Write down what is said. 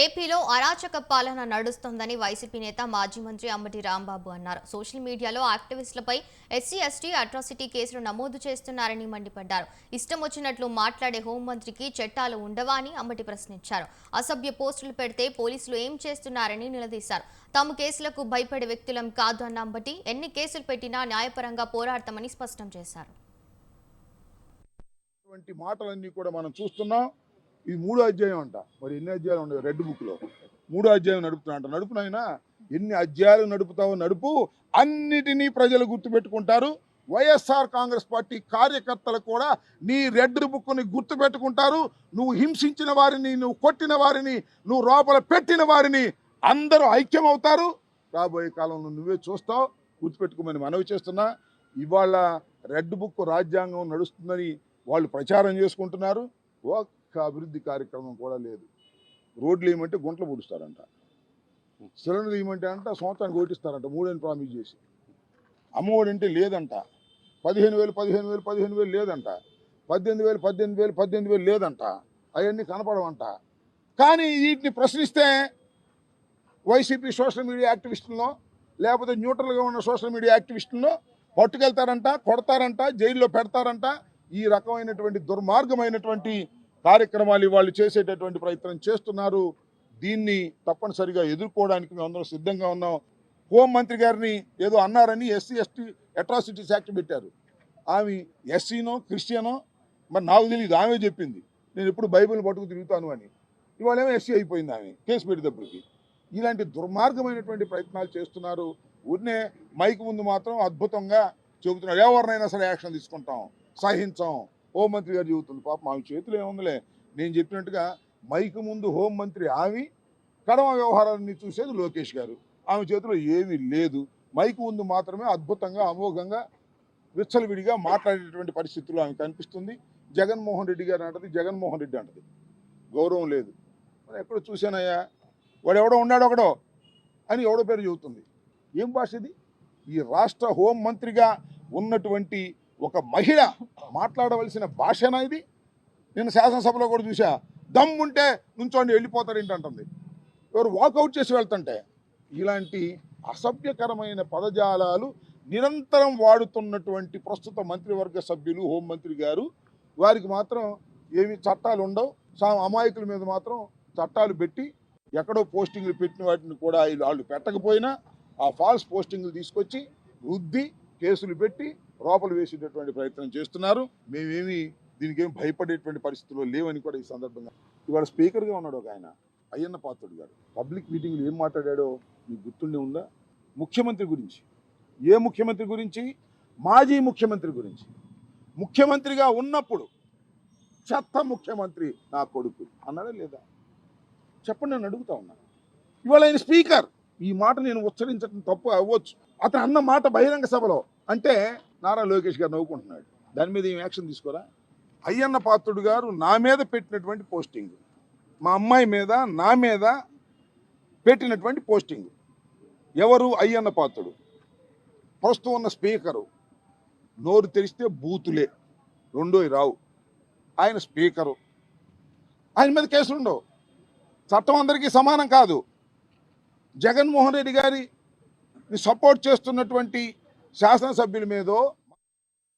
ఏపీలో అరాచక పాలన నడుస్తోందని వైసీపీ నేత మాజీ మంత్రి అంబటి రాంబాబు అన్నారు. సోషల్ మీడియాలో యాక్టివిస్టులపై ఎస్సీ ఎస్టీ అట్రాసిటీ కేసులు నమోదు చేస్తున్నారని మండిపడ్డారు. ఇష్టం వచ్చినట్లు మాట్లాడే హోంమంత్రికి చట్టాలు ఉండవా అని అంబటి ప్రశ్నించారు. అసభ్య పోస్టులు పెడితే పోలీసులు ఏం చేస్తున్నారని నిలదీశారు. తాము కేసులకు భయపడే వ్యక్తులం కాదు అన్న అంబటి ఎన్ని కేసులు పెట్టినా న్యాయపరంగా పోరాడతామని స్పష్టం చేశారు. మాటలన్నీ కూడా మనం చూస్తున్నాం. ఇది మూడో అధ్యాయం అంట. మరి ఎన్ని అధ్యాయాలు ఉండవు రెడ్ బుక్లో. మూడో అధ్యాయం నడుపుతున్నా అంట. నడుపునైనా ఎన్ని అధ్యాయాలు నడుపుతావో నడుపు. అన్నిటినీ ప్రజలు గుర్తుపెట్టుకుంటారు. వైఎస్ఆర్ కాంగ్రెస్ పార్టీ కార్యకర్తలు కూడా నీ రెడ్ బుక్ని గుర్తుపెట్టుకుంటారు. నువ్వు హింసించిన వారిని నువ్వు కొట్టిన వారిని నువ్వు లోపల పెట్టిన వారిని అందరూ ఐక్యమవుతారు. రాబోయే కాలంలో నువ్వే చూస్తావు. గుర్తుపెట్టుకోమని మనవి చేస్తున్నా. ఇవాళ రెడ్ బుక్ రాజ్యాంగం నడుస్తుందని వాళ్ళు ప్రచారం చేసుకుంటున్నారు. ఒక్క అభివృద్ధి కార్యక్రమం కూడా లేదు. రోడ్లు ఏమంటే గుంటలు పొడుస్తారంట. సిలిండర్లు ఏమంటే అంట సంవత్సరానికి ఓటిస్తారంట మూడేళ్ళు ప్రామిస్ చేసి. అమ్మఒడి అంటే లేదంట. పదిహేను వేలు పదిహేను వేలు పదిహేను వేలు లేదంట. పద్దెనిమిది వేలు పద్దెనిమిది వేలు పద్దెనిమిది వేలు లేదంట. అవన్నీ కనపడవంట. కానీ వీటిని ప్రశ్నిస్తే వైసీపీ సోషల్ మీడియా యాక్టివిస్టులను లేకపోతే న్యూట్రల్గా ఉన్న సోషల్ మీడియా యాక్టివిస్టులను పట్టుకెళ్తారంట కొడతారంట జైల్లో పెడతారంట. ఈ రకమైనటువంటి దుర్మార్గమైనటువంటి కార్యక్రమాలు వాళ్ళు చేసేటటువంటి ప్రయత్నం చేస్తున్నారు. దీన్ని తప్పనిసరిగా ఎదుర్కోవడానికి మేము అందరం సిద్ధంగా ఉన్నాం. హోంమంత్రి గారిని ఏదో అన్నారని ఎస్సీ ఎస్టీ అట్రాసిటీస్ యాక్ట్ పెట్టారు. ఆమె ఎస్సీనో క్రిస్టియనో మరి నాకు తెలియదు ఆమె చెప్పింది. నేను ఎప్పుడు బైబిల్ పట్టుకు తిరుగుతాను అని. ఇవాళేమో ఎస్సీ అయిపోయింది ఆమె కేసు పెట్టేటప్పటికి ఇలాంటి దుర్మార్గమైనటువంటి ప్రయత్నాలు చేస్తున్నారు. ఊరినే మైక్ ముందు మాత్రం అద్భుతంగా చెబుతున్నారు. ఎవరినైనా సరే యాక్షన్ తీసుకుంటాం సహించాం. హోంమంత్రి గారు చెబుతుంది. పాపం ఆమె చేతిలో ఏముందిలే. నేను చెప్పినట్టుగా మైక్ ముందు హోంమంత్రి ఆమె కడమ వ్యవహారాన్ని చూసేది లోకేష్ గారు. ఆమె చేతిలో ఏమీ లేదు. మైకు ముందు మాత్రమే అద్భుతంగా అమోఘంగా విచ్చలవిడిగా మాట్లాడేటువంటి పరిస్థితుల్లో ఆమె కనిపిస్తుంది. జగన్మోహన్ రెడ్డి గారు అంటది జగన్మోహన్ రెడ్డి అంటది. గౌరవం లేదు. మరి ఎక్కడో చూశానయ్యా. వాడు ఎవడో ఉన్నాడు ఒకడో అని ఎవడో పేరు చెబుతుంది. ఏం భాష ఇది? ఈ రాష్ట్ర హోం మంత్రిగా ఉన్నటువంటి ఒక మహిళ మాట్లాడవలసిన భాషనా ఇది? నేను శాసనసభలో కూడా చూసా దమ్ముంటే నుంచోండి వెళ్ళిపోతారు ఏంటంటుంది. ఎవరు వాకౌట్ చేసి వెళ్తుంటే ఇలాంటి అసభ్యకరమైన పదజాలాలు నిరంతరం వాడుతున్నటువంటి ప్రస్తుత మంత్రివర్గ సభ్యులు హోంమంత్రి గారు వారికి మాత్రం ఏమి చట్టాలు ఉండవు. అమాయకుల మీద మాత్రం చట్టాలు పెట్టి ఎక్కడో పోస్టింగ్లు పెట్టిన వాటిని కూడా వాళ్ళు పెట్టకపోయినా ఆ ఫాల్స్ పోస్టింగ్లు తీసుకొచ్చి రుద్ది కేసులు పెట్టి లోపల వేసేటటువంటి ప్రయత్నం చేస్తున్నారు. మేమేమి దీనికి ఏం భయపడేటువంటి పరిస్థితుల్లో లేవని కూడా ఈ సందర్భంగా ఇవాళ స్పీకర్గా ఉన్నాడు ఒక ఆయన అయ్యన్న పాత్రుడు గారు. పబ్లిక్ మీటింగ్లో ఏం మాట్లాడాడో మీకు గుర్తుండే ఉందా? ముఖ్యమంత్రి గురించి. ఏ ముఖ్యమంత్రి గురించి? మాజీ ముఖ్యమంత్రి గురించి. ముఖ్యమంత్రిగా ఉన్నప్పుడు చెత్త ముఖ్యమంత్రి నా కొడుకు అన్నాడా లేదా? చెప్పండి నేను అడుగుతా ఉన్నాను ఇవాళ ఆయన స్పీకర్. ఈ మాట నేను ఉచ్చరించడం తప్పు అవ్వచ్చు. అతను అన్న మాట బహిరంగ సభలో అంటే నారా లోకేష్ గారు నవ్వుకుంటున్నాడు. దాని మీద ఏం యాక్షన్ తీసుకోరా? అయ్యన్న పాత్రుడు గారు నా మీద పెట్టినటువంటి పోస్టింగ్. మా అమ్మాయి మీద నా మీద పెట్టినటువంటి పోస్టింగ్. ఎవరు? అయ్యన్న పాత్రుడు. ప్రస్తుతం ఉన్న స్పీకరు. నోరు తెరిస్తే బూతులే. రెండో రావు. ఆయన స్పీకరు. ఆయన మీద కేసులు ఉండవు. చట్టం అందరికీ సమానం కాదు. జగన్మోహన్ రెడ్డి గారి సపోర్ట్ చేస్తున్నటువంటి శాసనసభ్యుల మీదో